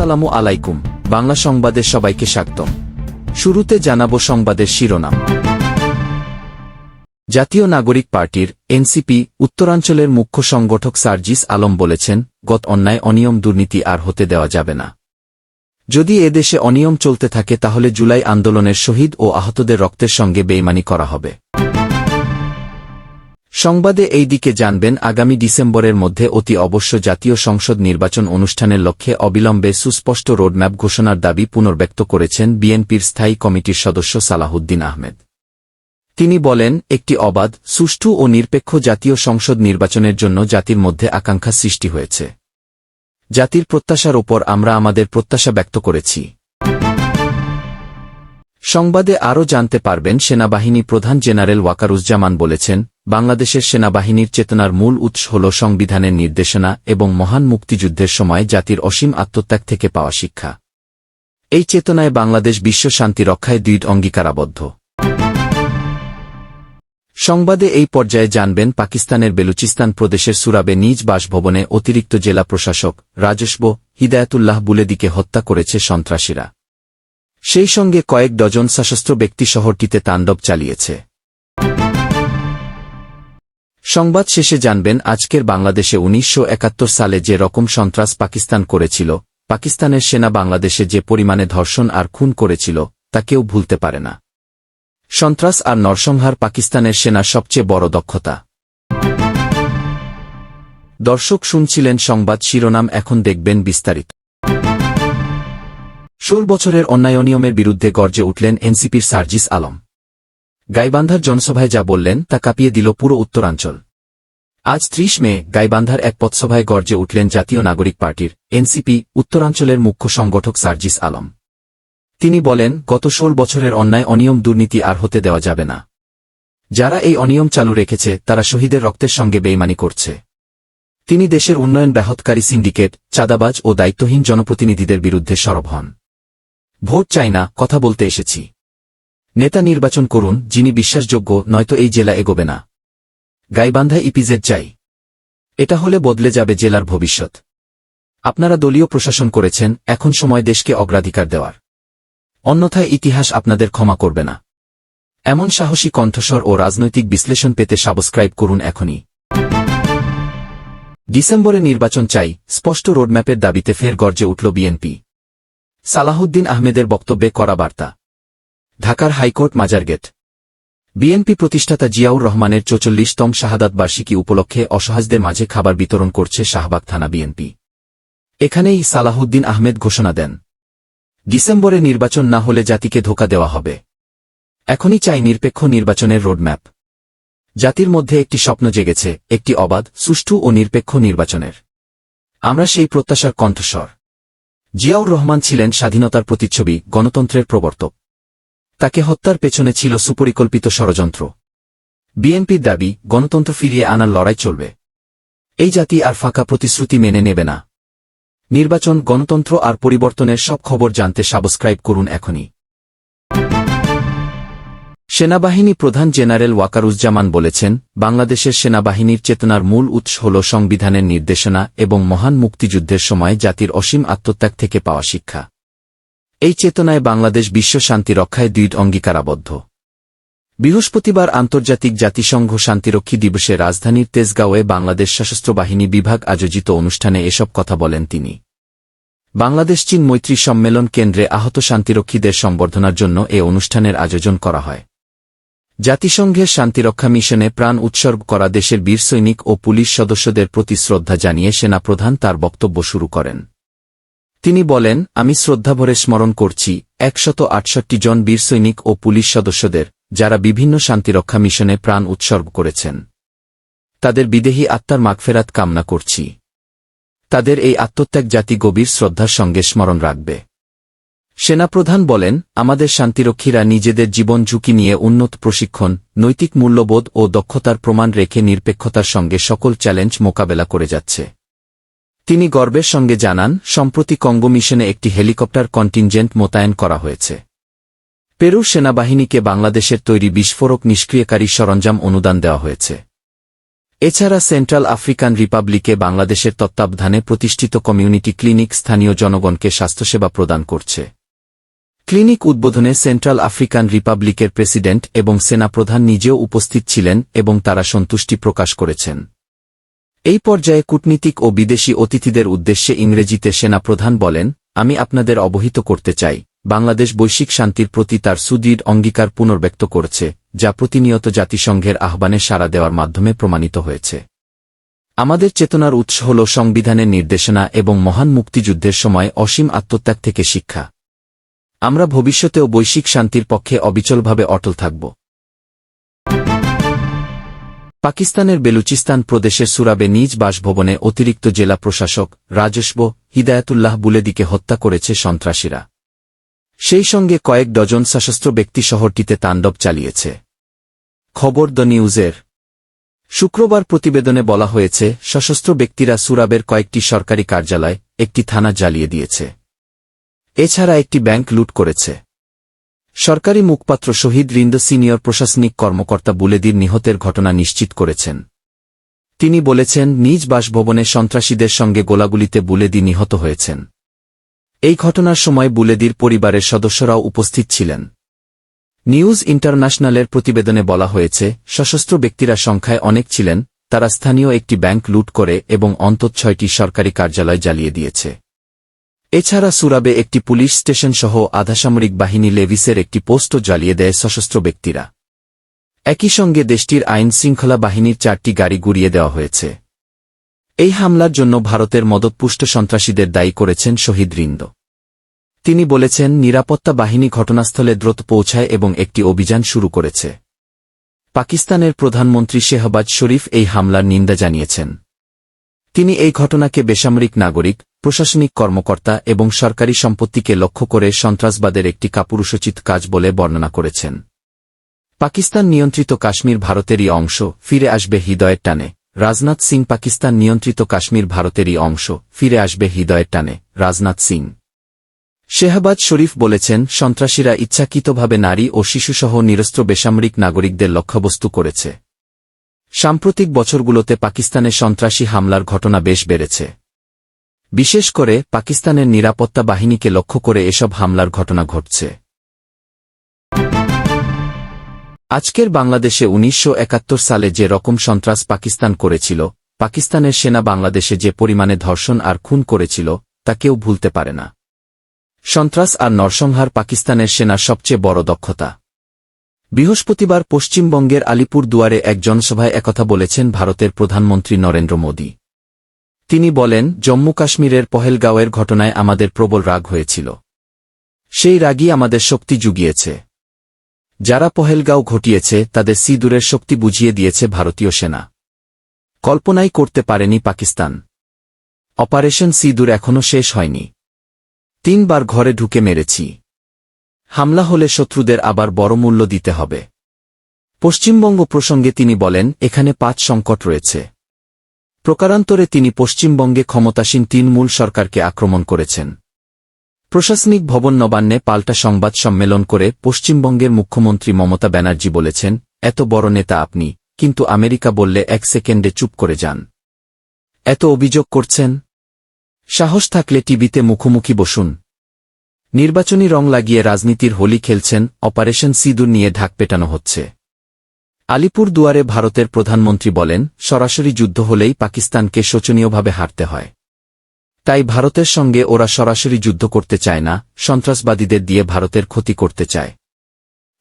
আসসালামু আলাইকুম। বাংলা সংবাদে সবাইকে স্বাগতম। শুরুতে জানাব সংবাদের শিরোনাম। জাতীয় নাগরিক পার্টির এনসিপি উত্তরাঞ্চলের মুখ্য সংগঠক সার্জিস আলম বলেছেন, গত অন্যায় অনিয়ম দুর্নীতি আর হতে দেওয়া যাবে না। যদি এদেশে অনিয়ম চলতে থাকে তাহলে জুলাই আন্দোলনের শহীদ ও আহতদের রক্তের সঙ্গে বেইমানি করা হবে। সংবাদে এই দিকে জানবেন, আগামী ডিসেম্বরের মধ্যে অতি অবশ্য জাতীয় সংসদ নির্বাচন অনুষ্ঠানের লক্ষ্যে অবিলম্বে সুস্পষ্ট রোডম্যাপ ঘোষণার দাবি পুনর্ব্যক্ত করেছেন বিএনপির স্থায়ী কমিটির সদস্য সালাহুদ্দিন আহমেদ। তিনি বলেন, একটি অবাধ, সুষ্ঠু ও নিরপেক্ষ জাতীয় সংসদ নির্বাচনের জন্য জাতির মধ্যে আকাঙ্ক্ষা সৃষ্টি হয়েছে। জাতির প্রত্যাশার ওপর আমরা আমাদের প্রত্যাশা ব্যক্ত করেছি। সংবাদে আরও জানতে পারবেন, সেনাবাহিনী প্রধান জেনারেল ওয়াকারুজ্জামান বলেছেন বাংলাদেশের সেনাবাহিনীর চেতনার মূল উৎস হল সংবিধানের নির্দেশনা এবং মহান মুক্তিযুদ্ধের সময় জাতির অসীম আত্মত্যাগ থেকে পাওয়া শিক্ষা। এই চেতনায় বাংলাদেশ বিশ্ব শান্তি রক্ষায় দৃঢ় অঙ্গীকারাবদ্ধ। সংবাদে এই পর্যায়ে জানবেন পাকিস্তানের বেলুচিস্তান প্রদেশের সুরাবে নিজ বাসভবনে অতিরিক্ত জেলা প্রশাসক রাজস্ব হিদায়তুল্লাহ বুলেদিকে হত্যা করেছে সন্ত্রাসীরা। সেই সঙ্গে কয়েক ডজন সশস্ত্র ব্যক্তি শহরটিতে তাণ্ডব চালিয়েছে। সংবাদ শেষে জানবেন আজকের বাংলাদেশে উনিশশো একাত্তর সালে যে রকম সন্ত্রাস পাকিস্তান করেছিল, পাকিস্তানের সেনা বাংলাদেশে যে পরিমাণে ধর্ষণ আর খুন করেছিল, তা কেউ ভুলতে পারে না। সন্ত্রাস আর নরসংহার পাকিস্তানের সেনার সবচেয়ে বড় দক্ষতা। দর্শক শুনছিলেন সংবাদ শিরোনাম, এখন দেখবেন বিস্তারিত। ষোল বছরের অন্যায় অনিয়মের বিরুদ্ধে গর্জে উঠলেন এনসিপির সার্জিস আলম। গাইবান্ধার জনসভায় যা বললেন তা কাঁপিয়ে দিল পুরো উত্তরাঞ্চল। আজ ত্রিশ মে, গাইবান্ধার এক পথসভায় গর্জে উঠলেন জাতীয় নাগরিক পার্টির এনসিপি, উত্তরাঞ্চলের মুখ্য সংগঠক সার্জিস আলম। তিনি বলেন, গত ষোল বছরের অন্যায় অনিয়ম দুর্নীতি আর হতে দেওয়া যাবে না। যারা এই অনিয়ম চালু রেখেছে, তারা শহীদের রক্তের সঙ্গে বেইমানি করছে। তিনি দেশের উন্নয়ন ব্যাহতকারী সিন্ডিকেট, চাঁদাবাজ ও দায়িত্বহীন জনপ্রতিনিধিদের বিরুদ্ধে সরব হন। ভোট চাই না, কথা বলতে এসেছি। নেতা নির্বাচন করুন, যিনি বিশ্বাসযোগ্য, নয়তো এই জেলা এগোবে না। গাইবান্ধা ইপিজেড চাই। এটা হলে বদলে যাবে জেলার ভবিষ্যৎ। আপনারা দলীয় প্রশাসন করেছেন, এখন সময় দেশকে অগ্রাধিকার দেওয়ার। অন্যথায় ইতিহাস আপনাদের ক্ষমা করবে না। এমন সাহসী কণ্ঠস্বর ও রাজনৈতিক বিশ্লেষণ পেতে সাবস্ক্রাইব করুন এখনই। ডিসেম্বরে নির্বাচন চাই, স্পষ্ট রোডম্যাপের দাবিতে ফের গর্জে উঠল বিএনপি। সালাহুদ্দিন আহমেদের বক্তব্যে করা বার্তা। ঢাকার হাইকোর্ট মাজারগেট। বিএনপি প্রতিষ্ঠাতা জিয়াউর রহমানের চৌচল্লিশতম শাহাদাত বার্ষিকী উপলক্ষে অসহায়দের মাঝে খাবার বিতরণ করছে শাহবাগ থানা বিএনপি। এখানেই সালাহুদ্দিন আহমেদ ঘোষণা দেন। ডিসেম্বরে নির্বাচন না হলে জাতিকে ধোকা দেওয়া হবে। এখনই চাই নিরপেক্ষ নির্বাচনের রোডম্যাপ। জাতির মধ্যে একটি স্বপ্ন জেগেছে, একটি অবাধ, সুষ্ঠু ও নিরপেক্ষ নির্বাচনের। আমরা সেই প্রত্যাশার কণ্ঠস্বর। জিয়াউর রহমান ছিলেন স্বাধীনতার প্রতিচ্ছবি, গণতন্ত্রের প্রবর্তক। তাকে হত্যার পেছনে ছিল সুপরিকল্পিত ষড়যন্ত্র। বিএনপির দাবি, গণতন্ত্র ফিরিয়ে আনার লড়াই চলবে। এই জাতি আর ফাঁকা প্রতিশ্রুতি মেনে নেবে না। নির্বাচন, গণতন্ত্র আর পরিবর্তনের সব খবর জানতে সাবস্ক্রাইব করুন এখনই। সেনাবাহিনী প্রধান জেনারেল ওয়াকারুজ্জামান বলেছেন, বাংলাদেশের সেনাবাহিনীর চেতনার মূল উৎস হল সংবিধানের নির্দেশনা এবং মহান মুক্তিযুদ্ধের সময় জাতির অসীম আত্মত্যাগ থেকে পাওয়া শিক্ষা। এই চেতনায় বাংলাদেশ বিশ্ব শান্তি রক্ষায় দৃঢ় অঙ্গীকারাবদ্ধ। বৃহস্পতিবার আন্তর্জাতিক জাতিসংঘ শান্তিরক্ষী দিবসে রাজধানীর তেজগাঁওয়ে বাংলাদেশ সশস্ত্র বাহিনী বিভাগ আয়োজিত অনুষ্ঠানে এসব কথা বলেন তিনি। বাংলাদেশ চীন মৈত্রী সম্মেলন কেন্দ্রে আহত শান্তিরক্ষীদের সম্বর্ধনার জন্য এ অনুষ্ঠানের আয়োজন করা হয়। জাতিসংঘের শান্তিরক্ষা মিশনে প্রাণ উৎসর্গ করা দেশের বীর সৈনিক ও পুলিশ সদস্যদের প্রতি শ্রদ্ধা জানিয়ে সেনাপ্রধান তার বক্তব্য শুরু করেন। তিনি বলেন, আমি শ্রদ্ধাভরে স্মরণ করছি একশত আটষট্টি জন বীর সৈনিক ও পুলিশ সদস্যদের, যারা বিভিন্ন শান্তিরক্ষা মিশনে প্রাণ উৎসর্গ করেছেন। তাদের বিদেহী আত্মার মাগফেরাত কামনা করছি। তাদের এই আত্মত্যাগ জাতি গভীর শ্রদ্ধার সঙ্গে স্মরণ রাখবে। সেনাপ্রধান বলেন, আমাদের শান্তিরক্ষীরা নিজেদের জীবন ঝুঁকি নিয়ে উন্নত প্রশিক্ষণ, নৈতিক মূল্যবোধ ও দক্ষতার প্রমাণ রেখে নিরপেক্ষতার সঙ্গে সকল চ্যালেঞ্জ মোকাবেলা করে যাচ্ছে। তিনি গর্বের সঙ্গে জানান, সম্প্রতি কঙ্গো মিশনে একটি হেলিকপ্টার কন্টিনজেন্ট মোতায়েন করা হয়েছে। পেরুর সেনাবাহিনীকে বাংলাদেশের তৈরি বিস্ফোরক নিষ্ক্রিয়কারী সরঞ্জাম অনুদান দেওয়া হয়েছে। এছাড়া সেন্ট্রাল আফ্রিকান রিপাবলিকে বাংলাদেশের তত্ত্বাবধানে প্রতিষ্ঠিত কমিউনিটি ক্লিনিক স্থানীয় জনগণকে স্বাস্থ্যসেবা প্রদান করছে। ক্লিনিক উদ্বোধনে সেন্ট্রাল আফ্রিকান রিপাবলিকের প্রেসিডেন্ট এবং সেনাপ্রধান নিজেও উপস্থিত ছিলেন এবং তারা সন্তুষ্টি প্রকাশ করেছেন। এই পর্যায়ে কূটনীতিক ও বিদেশি অতিথিদের উদ্দেশ্যে ইংরেজিতে সেনাপ্রধান বলেন, আমি আপনাদের অবহিত করতে চাই। বাংলাদেশ বৈশ্বিক শান্তির প্রতি তার সুদৃঢ় অঙ্গীকার পুনর্ব্যক্ত করেছে, যা প্রতিনিয়ত জাতিসংঘের আহ্বানে সাড়া দেওয়ার মাধ্যমে প্রমাণিত হয়েছে। আমাদের চেতনার উৎস হল সংবিধানের নির্দেশনা এবং মহান মুক্তিযুদ্ধের সময় অসীম আত্মত্যাগ থেকে শিক্ষা। আমরা ভবিষ্যতেও বৈশ্বিক শান্তির পক্ষে অবিচলভাবে অটল থাকব। পাকিস্তানের বেলুচিস্তান প্রদেশের সুরাবে নিজ বাসভবনে অতিরিক্ত জেলা প্রশাসক রাজস্ব হিদায়াতুল্লাহ বুলেদিকে হত্যা করেছে সন্ত্রাসীরা। সেই সঙ্গে কয়েক ডজন সশস্ত্র ব্যক্তি শহরটিতে তাণ্ডব চালিয়েছে। খবর দ্য নিউজের। শুক্রবার প্রতিবেদনে বলা হয়েছে, সশস্ত্র ব্যক্তিরা সুরাবের কয়েকটি সরকারি কার্যালয়, একটি থানা জ্বালিয়ে দিয়েছে। এছাড়া একটি ব্যাংক লুট করেছে। সরকারি মুখপাত্র শহীদ রিন্দ সিনিয়র প্রশাসনিক কর্মকর্তা বুলেদির নিহতের ঘটনা নিশ্চিত করেছেন। তিনি বলেছেন, নিজ বাসভবনে সন্ত্রাসীদের সঙ্গে গোলাগুলিতে বুলেদি নিহত হয়েছেন। এই ঘটনার সময় বুলেদির পরিবারের সদস্যরাও উপস্থিত ছিলেন। নিউজ ইন্টারন্যাশনালের প্রতিবেদনে বলা হয়েছে, সশস্ত্র ব্যক্তিরা সংখ্যায় অনেক ছিলেন, তারা স্থানীয় একটি ব্যাংক লুট করে এবং অন্তত ছয়টি সরকারি কার্যালয় জ্বালিয়ে দিয়েছে। এছাড়া সুরাবে একটি পুলিশ স্টেশন সহ আধাসামরিক বাহিনী লেভিসের একটি পোস্টও জ্বালিয়ে দেয় সশস্ত্র ব্যক্তিরা। একই সঙ্গে দেশটির আইন শৃঙ্খলা বাহিনীর চারটি গাড়ি গুড়িয়ে দেওয়া হয়েছে। এই হামলার জন্য ভারতের মদতপুষ্ট সন্ত্রাসীদের দায়ী করেছেন শহীদ রিন্দ। তিনি বলেছেন, নিরাপত্তা বাহিনী ঘটনাস্থলে দ্রুত পৌঁছায় এবং একটি অভিযান শুরু করেছে। পাকিস্তানের প্রধানমন্ত্রী শেহবাজ শরীফ এই হামলার নিন্দা জানিয়েছেন। তিনি এই ঘটনাকে বেসামরিক নাগরিক প্রশাসনিক কর্মকর্তা এবং সরকারি সম্পত্তিকে লক্ষ্য করে সন্ত্রাসবাদের একটি কাপুরুষোচিত কাজ বলে বর্ণনা করেছেন। পাকিস্তান নিয়ন্ত্রিত কাশ্মীর ভারতেরই অংশ, ফিরে আসবে হৃদয়ের টানে। রাজনাথ সিং পাকিস্তান নিয়ন্ত্রিত কাশ্মীর ভারতেরই অংশ, ফিরে আসবে হৃদয়ের টানে। রাজনাথ সিং। শেহবাজ শরীফ বলেছেন, সন্ত্রাসীরা ইচ্ছাকৃতভাবে নারী ও শিশুসহ নিরস্ত্র বেসামরিক নাগরিকদের লক্ষ্যবস্তু করেছে। সাম্প্রতিক বছরগুলোতে পাকিস্তানে সন্ত্রাসী হামলার ঘটনা বেশ বেড়েছে। বিশেষ করে পাকিস্তানের নিরাপত্তা বাহিনীকে লক্ষ্য করে এসব হামলার ঘটনা ঘটছে। আজকের বাংলাদেশে উনিশশো একাত্তর সালে যে রকম সন্ত্রাস পাকিস্তান করেছিল, পাকিস্তানের সেনা বাংলাদেশে যে পরিমাণে ধর্ষণ আর খুন করেছিল, তা কেউ ভুলতে পারে না। সন্ত্রাস আর নরসংহার পাকিস্তানের সেনার সবচেয়ে বড় দক্ষতা। বৃহস্পতিবার পশ্চিমবঙ্গের আলিপুর দুয়ারে এক জনসভায় একথা বলেছেন ভারতের প্রধানমন্ত্রী নরেন্দ্র মোদী। তিনি বলেন, জম্মু কাশ্মীরের পহেলগাঁওয়ের ঘটনায় আমাদের প্রবল রাগ হয়েছিল। সেই রাগই আমাদের শক্তি জুগিয়েছে। যারা পহেলগাঁও ঘটিয়েছে, তাদের সিদুরের শক্তি বুঝিয়ে দিয়েছে ভারতীয় সেনা। কল্পনাই করতে পারেনি পাকিস্তান। অপারেশন সিদুর এখনও শেষ হয়নি। তিনবার ঘরে ঢুকে মেরেছি। হামলা হলে শত্রুদের আবার বড় মূল্য দিতে হবে। পশ্চিমবঙ্গ প্রসঙ্গে তিনি বলেন, এখানে পাঁচ সংকট রয়েছে। প্রকারান্তরে তিনি পশ্চিমবঙ্গে ক্ষমতাসীন তৃণমূল সরকারকে আক্রমণ করেছেন। প্রশাসনিক ভবন নবান্নে পাল্টা সংবাদ সম্মেলন করে পশ্চিমবঙ্গের মুখ্যমন্ত্রী মমতা ব্যানার্জি বলেছেন, এত বড় নেতা আপনি, কিন্তু আমেরিকা বললে এক সেকেন্ডে চুপ করে যান। এত অভিযোগ করছেন? সাহস থাকলে টিভিতে মুখোমুখি বসুন। নির্বাচনী রং লাগিয়ে রাজনীতির হোলি খেলছেন, অপারেশন সিঁদুর নিয়ে ঢাক পেটানো হচ্ছে। আলিপুর দুয়ারে ভারতের প্রধানমন্ত্রী বলেন, সরাসরি যুদ্ধ হলেই পাকিস্তানকে শোচনীয়ভাবে হারতে হয়। তাই ভারতের সঙ্গে ওরা সরাসরি যুদ্ধ করতে চায় না, সন্ত্রাসবাদীদের দিয়ে ভারতের ক্ষতি করতে চায়।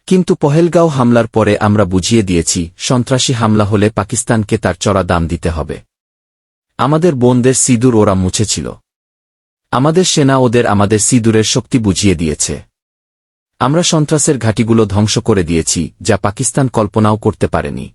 কিন্তু পহেলগাঁও হামলার পরে আমরা বুঝিয়ে দিয়েছি, সন্ত্রাসী হামলা হলে পাকিস্তানকে তার চড়া দাম দিতে হবে। আমাদের বোনদের সিঁদুর ওরা মুছেছিল। আমাদের সেনা ওদের আমাদের সিঁদুরের শক্তি বুঝিয়ে দিয়েছে। আমরা সন্ত্রাসের ঘাঁটিগুলো ধ্বংস করে দিয়েছি যা পাকিস্তান কল্পনাও করতে পারেনি।